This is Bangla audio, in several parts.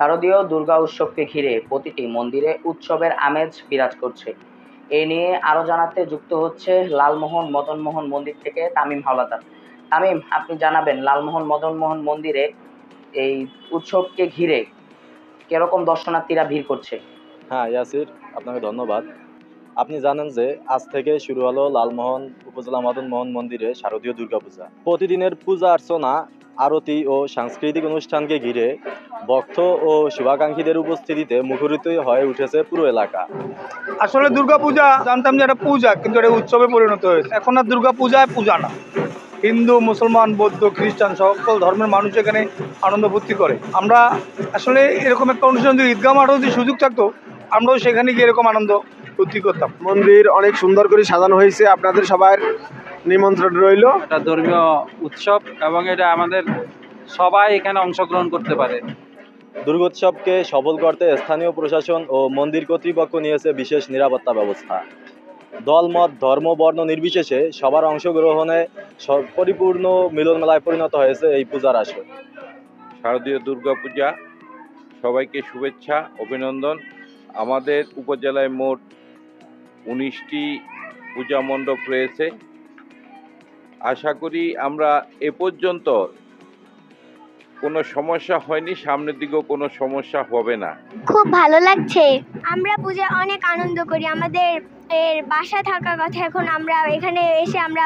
শারদীয় দুর্গা উৎসবকে ঘিরে প্রতিটি মন্দিরে উৎসবের আমেজ বিরাজ করছে। এ নিয়ে আরও জানাতে যুক্ত হচ্ছে লালমোহন মদনমোহন মন্দির থেকে তামিম হাওলাদার। তামিম, আপনি জানাবেন লালমোহন মদনমোহন মন্দিরে এই উৎসবকে ঘিরে কীরকম দর্শনার্থীরা ভিড় করছে? হ্যাঁ ইয়াসির, আপনাকে ধন্যবাদ। আপনি জানেন যে আজ থেকে শুরু হলো লালমোহন উপজেলা মদন মোহন মন্দিরে শারদীয় দুর্গাপূজা। প্রতিদিনের পূজা অর্চনা, আরতি ও সাংস্কৃতিক অনুষ্ঠানকে ঘিরে ভক্ত ও শুভাকাঙ্ক্ষীদের উপস্থিতিতে মুখরিত হয়ে উঠেছে পুরো এলাকা। আসলে দুর্গাপূজা জানতাম যে এটা পূজা কিন্তু এটা উৎসবে পরিণত হয়েছে। এখন আর দুর্গা পূজায় পূজা না। হিন্দু মুসলমান বৌদ্ধ খ্রিস্টান সকল ধর্মের মানুষ এখানে আনন্দ ভর্তি করে। আমরা আসলে এরকম একটা অনুষ্ঠান যদি ঈদগাহ মাঠেও যদি সুযোগ থাকতো আমরাও সেখানে গিয়ে এরকম আনন্দ ভর্তি করতাম। মন্দির অনেক সুন্দর করে সাজানো হয়েছে আপনাদের সবার নিমন্ত্রণ রইল। এটা ধর্মীয় উৎসব এবং এটা আমাদের সবাই এখানে অংশগ্রহণ করতে পারে। দুর্গোৎসবকে সফল করতে স্থানীয় প্রশাসন ও মন্দির কর্তৃপক্ষ নিয়েছে বিশেষ নিরাপত্তা ব্যবস্থা। দলমত ধর্ম, বর্ণ নির্বিশেষে সবার অংশগ্রহণে পরিপূর্ণ মিলন মেলায় পরিণত হয়েছে এই পূজার আসর। শারদীয় দুর্গাপূজা সবাইকে শুভেচ্ছা, অভিনন্দন। আমাদের উপজেলায় মোট উনিশটি পূজা মণ্ডপ রয়েছে। আশা করি আমরা এ পর্যন্ত কোনো সমস্যা হয়নি, সামনের দিকেও কোনো সমস্যা হবে না। খুব ভালো লাগছে। আমরা পূজায় অনেক আনন্দ করি। আমাদের এর বাসা থাকা কথা এখন আমরা এখানে এসে আমরা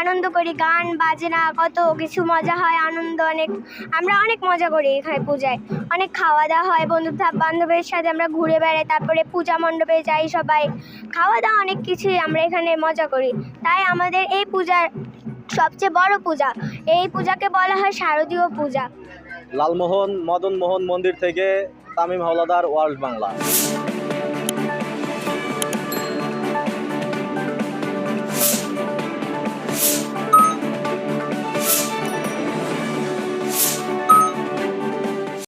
আনন্দ করি। গান, বাজনা, কত কিছু মজা হয়, আনন্দ অনেক। আমরা অনেক মজা করি এখানে পূজায়। অনেক খাওয়া দাওয়া হয় বন্ধু বান্ধবের সাথে আমরা ঘুরে বেড়াই, তারপরে পূজা মণ্ডপে যাই সবাই। খাওয়া দাওয়া অনেক কিছুই আমরা এখানে মজা করি। তাই আমাদের এই পূজার সবচেয়ে বড় পূজা। এই পূজাকে বলা হয় শারদীয় পূজা। লালমোহন মদন মোহন মন্দির থেকে তামিম হাওলাদার ওয়ার্ল্ড বাংলা।